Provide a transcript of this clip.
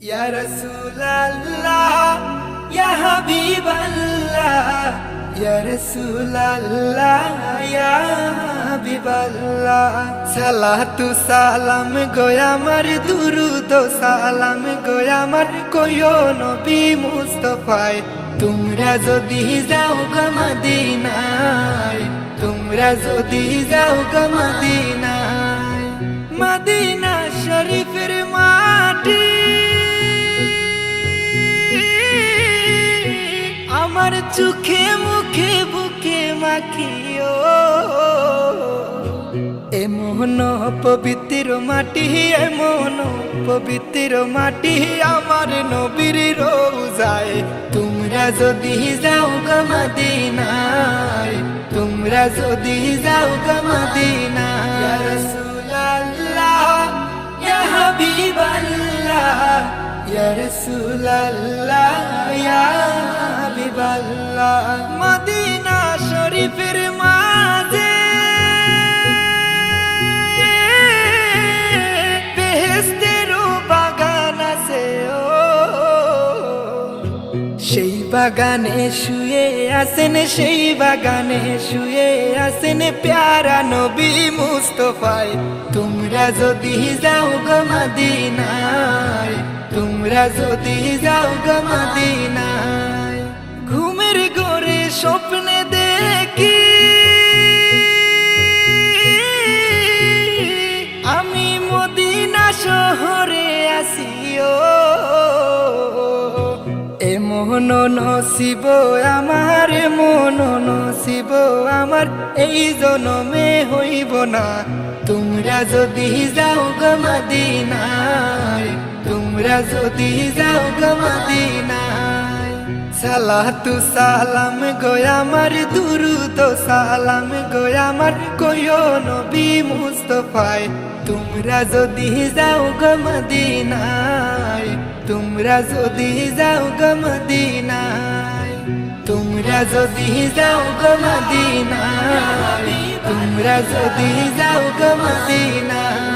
ইয়া রসুলাল্লাহ ইয়া হাবিবাল্লাহ ইয়া রসুলাল্লাহ ইয়া হাবিবাল্লাহ সালাতু সালাম গোয়া আমার দুরুদ সালাম গোয়া আমার কোয়ো নবী মুস্তফায় তোমরা যদি যাও গমদিনায় তোমরা যদি যাও গমদিনায় মদিনা শরীফের মা চোখে মুখে, বুকে মাখিও। এমন পবিত্র মাটি, এমন পবিত্র মাটি আমার নবীর রোজায়। তোমরা যদি যাও গো মদিনায়, তোমরা যদি যাও গো মদিনায়। ইয়া হাবিবাল্লাহ মদিনা শরীফের মাঝে। বেহেশতেরও বাগান আছে ও। সেই বাগানে শুয়ে আসেন সেই বাগানে শুয়ে আসেন প্যারা নবী মুস্তফায়। তোমরা যদি যাও গো মদিনায়, তোমরা যদি যাও গো মদিনায়। ঘুমের গোরে স্বপ্নে দেখি। আমি মদিনা শহরে আসিও এমন নসিব আমার এমন নসিব আমার। এই জনমে হইব না। তোমরা যদি যাও গো মদিনায়, তোমরা যদি যাও গো মদিনায়। সালাতু সালাম গোয়া আমার দুরুদ সালাম গোয়া আমার কয়ো নবী মুস্তফায়, তোমরা যদি যাও গো মদিনায়, তোমরা যদি যাও গো মদিনায়, তোমরা যদি যাও গো মদিনায়, তোমরা যদি যাও গো মদিনায়।